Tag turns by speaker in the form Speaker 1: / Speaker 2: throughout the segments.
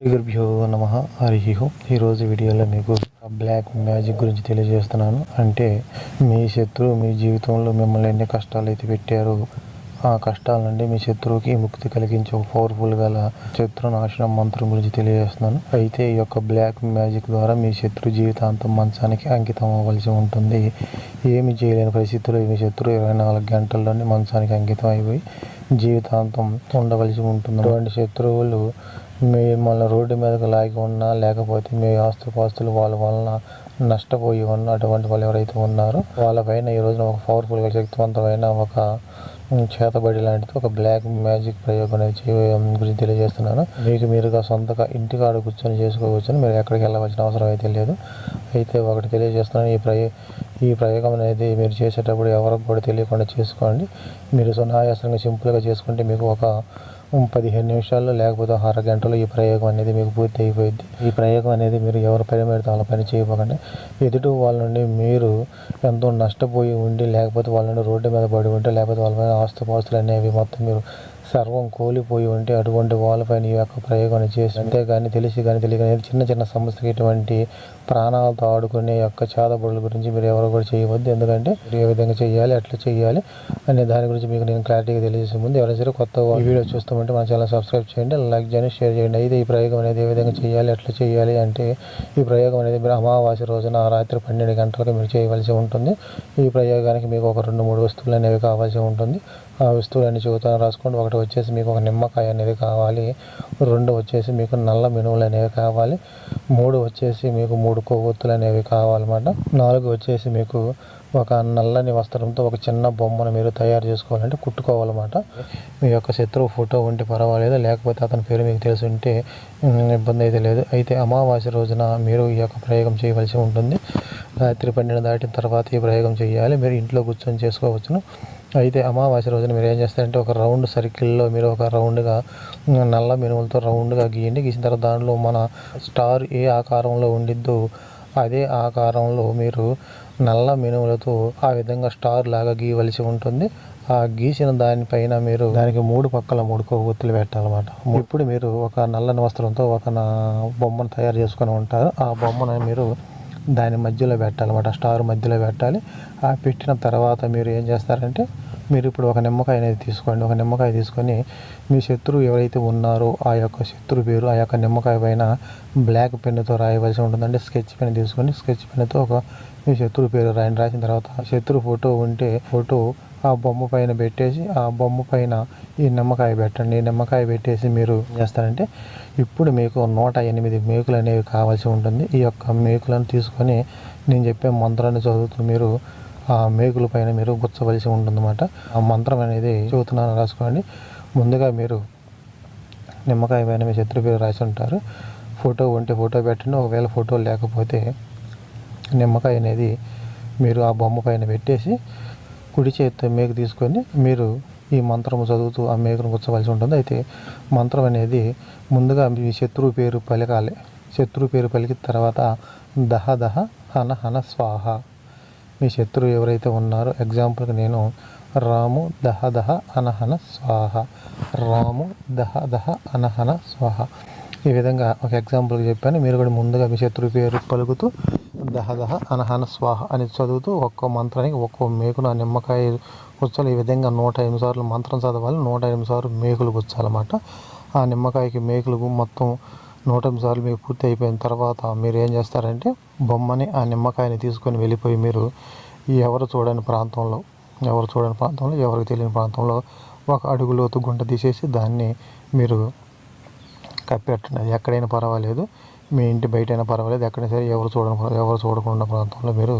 Speaker 1: గురుభ్యో నమ హరి ఓం ఈరోజు వీడియోలో మీకు బ్లాక్ మ్యాజిక్ గురించి తెలియజేస్తున్నాను. అంటే మీ శత్రువు మీ జీవితంలో మిమ్మల్ని ఎన్ని కష్టాలు అయితే పెట్టారో ఆ కష్టాల నుండి మీ శత్రువుకి ముక్తి కలిగించే ఒక పవర్ఫుల్ గల శత్రు నాశనం మంత్రం గురించి తెలియజేస్తున్నాను. అయితే ఈ యొక్క బ్లాక్ మ్యాజిక్ ద్వారా మీ శత్రు జీవితాంతం మంచానికి అంకితం అవ్వాల్సి ఉంటుంది. ఏమి చేయలేని పరిస్థితుల్లో మీ శత్రువు ఇరవై నాలుగు గంటల్లోనే మంచానికి అంకితం అయిపోయి జీవితాంతం ఉండవలసి ఉంటుంది. అటువంటి శత్రువులు మిమ్మల్ని రోడ్డు మీదకు లాగి ఉన్నా లేకపోతే మీ ఆస్తుపాస్తులు వాళ్ళ వలన నష్టపోయి ఉన్న అటువంటి వాళ్ళు ఎవరైతే ఉన్నారో వాళ్ళపైన ఈ రోజున ఒక పవర్ఫుల్గా శక్తివంతమైన ఒక చేతబడి లాంటిది ఒక బ్లాక్ మ్యాజిక్ ప్రయోగం అనేది చేయడం గురించి తెలియజేస్తున్నాను. మీకు మీరుగా సొంతగా ఇంటికాడ కూర్చొని చేసుకోవచ్చని మీరు ఎక్కడికి వెళ్ళవలసిన అవసరం అయితే లేదు. అయితే ఒకటి తెలియజేస్తున్నాను. ఈ ప్రయో ఈ ప్రయోగం అనేది మీరు చేసేటప్పుడు ఎవరికి కూడా తెలియకుండా చేసుకోండి. మీరు సునాయాసంగా సింపుల్గా చేసుకుంటే మీకు ఒక పదిహేను నిమిషాల్లో లేకపోతే ఒక అరగంటలో ఈ ప్రయోగం అనేది మీకు పూర్తి అయిపోయింది ఈ ప్రయోగం అనేది మీరు ఎవరి పని పెడితే వాళ్ళ పని చేయబోకండి. ఎదుటి వాళ్ళ నుండి మీరు ఎంతో నష్టపోయి ఉండి లేకపోతే వాళ్ళ నుండి రోడ్డు మీద పడి ఉంటే లేకపోతే వాళ్ళ మీద ఆస్తుపాస్తులు అనేవి మొత్తం మీరు సర్వం కోలిపోయి ఉంటే అటువంటి వాళ్ళపైన ఈ యొక్క ప్రయోగం చేసి అంతేగాని తెలిసి కానీ తెలియని చిన్న చిన్న సమస్యకి ఇటువంటి ప్రాణాలతో ఆడుకునే యొక్క చేదబడుల గురించి మీరు ఎవరు కూడా చేయవద్దు. ఎందుకంటే మీరు ఏ విధంగా చేయాలి ఎట్లా చేయాలి అనే దాని గురించి మీకు నేను క్లారిటీగా తెలియజేసే ముందు ఎవరైనా సరే కొత్త వీడియో చూస్తామంటే మన ఛానల్ సబ్స్క్రైబ్ చేయండి లైక్ చేయండి షేర్ చేయండి. అయితే ఈ ప్రయోగం అనేది ఏ విధంగా చేయాలి ఎట్లా చేయాలి అంటే ఈ ప్రయోగం అనేది మీరు అమావాస్య రోజున రాత్రి పన్నెండు గంటలకు మీరు చేయవలసి ఉంటుంది. ఈ ప్రయోగానికి మీకు ఒక రెండు మూడు వస్తువులు అనేవి కావాల్సి ఉంటుంది. ఆ వస్తువులన్నీ చెబుతాను రాసుకోండి. ఒకటి వచ్చేసి మీకు ఒక నిమ్మకాయ అనేది కావాలి. రెండు వచ్చేసి మీకు నల్ల మినువులు అనేవి కావాలి. మూడు వచ్చేసి మీకు మూడు కొవ్వొత్తులు అనేవి కావాలన్నమాట. నాలుగు వచ్చేసి మీకు ఒక నల్లని వస్త్రంతో ఒక చిన్న బొమ్మను మీరు తయారు చేసుకోవాలంటే కుట్టుకోవాలన్నమాట. మీ యొక్క శత్రువు ఫోటో ఉంటే పర్వాలేదు. లేకపోతే అతని పేరు మీకు తెలిసి ఉంటే ఇబ్బంది అయితే లేదు. అయితే అమావాస్య రోజున మీరు ఈ యొక్క ప్రయోగం చేయవలసి ఉంటుంది. రాత్రి పన్నెండు దాటిన తర్వాత ఈ ప్రయోగం చేయాలి. మీరు ఇంట్లో కూర్చొని చేసుకోవచ్చును. అయితే అమావాస్య రోజున మీరు ఏం చేస్తారంటే ఒక రౌండ్ సర్కిల్లో మీరు ఒక రౌండ్గా నల్ల మినుములతో రౌండ్గా గీయండి. గీసిన తర్వాత దానిలో మన స్టార్ ఏ ఆకారంలో ఉండిద్దో అదే ఆకారంలో మీరు నల్ల మినుములతో ఆ విధంగా స్టార్ లాగా గీయవలసి ఉంటుంది. ఆ గీసిన దానిపైన మీరు దానికి మూడు పక్కల మూడు కొవ్వొత్తులు పెట్టాలన్నమాట. ఇప్పుడు మీరు ఒక నల్లని వస్త్రంతో ఒక బొమ్మను తయారు చేసుకొని ఉంటారు. ఆ బొమ్మను మీరు దాని మధ్యలో పెట్టాలన్నమాట స్టార్ మధ్యలో పెట్టాలి. ఆ పెట్టిన తర్వాత మీరు ఏం చేస్తారంటే మీరు ఇప్పుడు ఒక నిమ్మకాయ అనేది తీసుకోండి. ఒక నిమ్మకాయ తీసుకొని మీ శత్రువు ఎవరైతే ఉన్నారో ఆ యొక్క శత్రు పేరు ఆ యొక్క నిమ్మకాయ పైన బ్లాక్ పెన్నుతో రాయవలసి ఉంటుందంటే స్కెచ్ పెన్ తీసుకొని స్కెచ్ పెన్నుతో ఒక మీ శత్రువు పేరు రాయండి. రాసిన తర్వాత శత్రు ఫోటో ఉంటే ఫోటో ఆ బొమ్మ పైన పెట్టేసి ఆ బొమ్మ పైన ఈ నిమ్మకాయ పెట్టండి. నిమ్మకాయ పెట్టేసి మీరు ఏం చేస్తారంటే ఇప్పుడు మీకు నూట ఎనిమిది మేకులు అనేవి కావాల్సి ఉంటుంది. ఈ యొక్క మేకులను తీసుకొని నేను చెప్పే మంత్రాన్ని చదువుతూ మీరు ఆ మేకుల పైన మీరు గుచ్చవలసి ఉంటుందన్నమాట. ఆ మంత్రం అనేది చదువుతున్నాను రాసుకోండి. ముందుగా మీరు నిమ్మకాయ పైన మీ శత్రు పేరు రాసి ఉంటారు. ఫోటో ఉంటే ఫోటో పెట్టండి. ఒకవేళ ఫోటో లేకపోతే నిమ్మకాయ అనేది మీరు ఆ బొమ్మ పైన పెట్టేసి కుడి చేతితో మేకు తీసుకొని మీరు ఈ మంత్రము చదువుతూ ఆ మేకను కూర్చోవలసి ఉంటుంది. అయితే మంత్రం అనేది ముందుగా మీ శత్రువు పేరు పలకాలి. శత్రువు పేరు పలికిన తర్వాత దహ దహ హన హన స్వాహ. మీ శత్రువు ఎవరైతే ఉన్నారో ఎగ్జాంపుల్కి నేను రాము దహ దహ అనహన స్వాహ. రాము దహ దహ అనహన స్వాహ. ఈ విధంగా ఒక ఎగ్జాంపుల్కి చెప్పాను. మీరు కూడా ముందుగా మీ శత్రువు పేరు పలుకుతూ దహ దహ అనహన స్వాహ అని చదువుతూ ఒక్కో మంత్రానికి ఒక్కో మేకును ఆ నిమ్మకాయ గుచ్చాలి ఈ విధంగా నూట ఎనిమిది సార్లు మంత్రం చదవాలి నూట ఎనిమిది సార్లు మేకులు గుచ్చాలన్నమాట. ఆ నిమ్మకాయకి మేకులు మొత్తం నూట ఎనిమిది సార్లు మీకు పూర్తి అయిపోయిన తర్వాత మీరు ఏం చేస్తారంటే బొమ్మని ఆ నిమ్మకాయని తీసుకొని వెళ్ళిపోయి మీరు ఎవరు చూడని ప్రాంతంలో ఎవరు చూడని ప్రాంతంలో ఎవరికి తెలియని ప్రాంతంలో ఒక అడుగులోతు గుంట తీసేసి దాన్ని మీరు కప్పెట్టండి అది ఎక్కడైనా పర్వాలేదు. మీ ఇంటి బయట అయినా పర్వాలేదు ఎక్కడైనా సరే ఎవరు చూడని ఎవరు చూడకుండా ప్రాంతంలో మీరు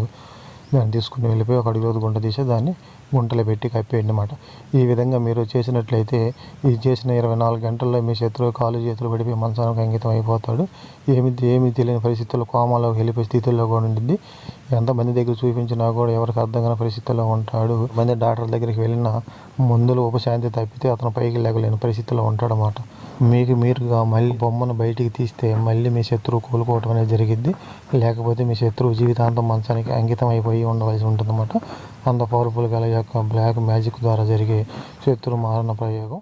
Speaker 1: దాన్ని తీసుకుని వెళ్ళిపోయి ఒక అడుగులోతు గుంట తీసి దాన్ని గుంటలో పెట్టి కప్పేయండి అనమాట ఈ విధంగా మీరు చేసినట్లయితే ఇది చేసిన ఇరవై నాలుగు గంటల్లో మీ శత్రువు కాలు చేతులు పడిపోయి మంచానికి అంకితం అయిపోతాడు. ఏమి ఏమీ తెలియని పరిస్థితుల్లో కోమాలో వెళ్ళిపోయే స్థితిలో కూడా ఉండింది. ఎంతమంది దగ్గర చూపించినా కూడా ఎవరికి అర్థం కాని పరిస్థితుల్లో ఉంటాడు. మంది డాక్టర్ దగ్గరికి వెళ్ళిన మందులు ఉపశాంతి తప్పితే అతను పైకి లేగలేని పరిస్థితిలో ఉంటాడనమాట మీకు మీరుగా మళ్ళీ బొమ్మను బయటికి తీస్తే మళ్ళీ మీ శత్రువు కోలుకోవటం అనేది జరిగిద్ది. లేకపోతే మీ శత్రువు జీవితాంతం మంచానికి అంకితం అయిపోయి ఉండవలసి ఉంటుందన్నమాట. అంత పవర్ఫుల్ గల యొక్క బ్లాక్ మ్యాజిక్ ద్వారా జరిగే శత్రు మారణ ప్రయోగం.